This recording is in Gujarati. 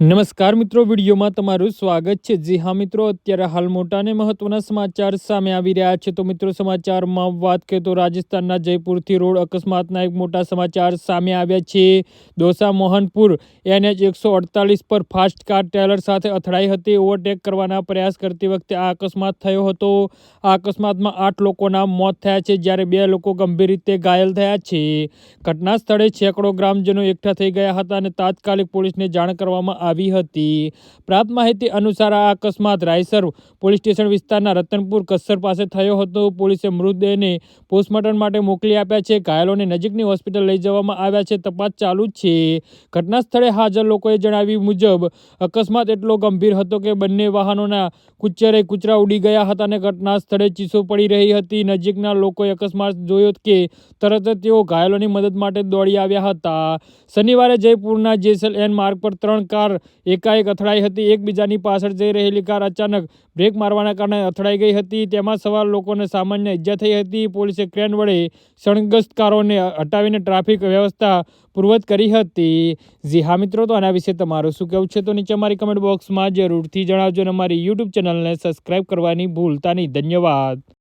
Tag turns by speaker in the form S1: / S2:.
S1: નમસ્કાર મિત્રો, વિડીયોમાં તમારું સ્વાગત છે. જી હા મિત્રો, અત્યારે હાલ મોટા અને મહત્વના સમાચાર સામે આવી રહ્યા છે. તો મિત્રો, સમાચારમાં વાત કરીએ તો રાજસ્થાનના જયપુરથી રોડ અકસ્માતના એક મોટા સમાચાર સામે આવ્યા છે. દોસા મોહનપુર એનએચ એકસો અડતાલીસ પર ફાસ્ટ કાર ટેલર સાથે અથડાઈ હતી. ઓવરટેક કરવાના પ્રયાસ કરતી વખતે આ અકસ્માત થયો હતો. આ અકસ્માતમાં આઠ લોકોના મોત થયા છે, જ્યારે બે લોકો ગંભીર રીતે ઘાયલ થયા છે. ઘટના સ્થળે સેંકડો ગ્રામજનો એકઠા થઈ ગયા હતા અને તાત્કાલિક પોલીસને જાણ કરવામાં આવી હતી. પ્રાપ્ત માહિતી અનુસાર આ અકસ્માત રાયસર પોલીસ સ્ટેશન વિસ્તારના રતનપુર કસ્સર પાસે થયો હતો. પોલીસે મૃતદેહને પોસ્ટમોર્ટમ માટે મોકલી આપ્યા છે. ઘાયલોને નજીકની હોસ્પિટલ લઈ જવામાં આવ્યા છે. તપાસ ચાલુ જ છે. ઘટના સ્થળે હાજર લોકોએ જણાવ્યું મુજબ, અકસ્માત એટલો ગંભીર હતો કે બંને વાહનોના કુચરે કૂચરા ઉડી ગયા હતા અને ઘટના સ્થળે ચીસો પડી રહી હતી. નજીકના લોકોએ અકસ્માત જોયો કે તરત જ તેઓ ઘાયલોની મદદ માટે દોડી આવ્યા હતા. શનિવારે જયપુરના જેસલ એન માર્ગ પર ત્રણ કાર એકાએક અથડાઈ હતી. એકબીજાની પાછળ જઈ રહેલી કાર અચાનક બ્રેક મારવાના કારણે અથડાઈ ગઈ હતી. તેમાં સવાર લોકોને સામાન્ય ઇજા થઈ હતી. પોલીસે ક્રેન વડે શણગ્રસ્ત કારોને હટાવીને ટ્રાફિક વ્યવસ્થા પૂર્વત કરી હતી. જી હા મિત્રો, તો આના વિશે તમારું શું કહેવું છે? તો નીચે અમારી કમેન્ટ બોક્સમાં જરૂરથી જણાવજો અને અમારી યુટ્યુબ ચેનલને સબસ્ક્રાઈબ કરવાની ભૂલતા નહીં. ધન્યવાદ.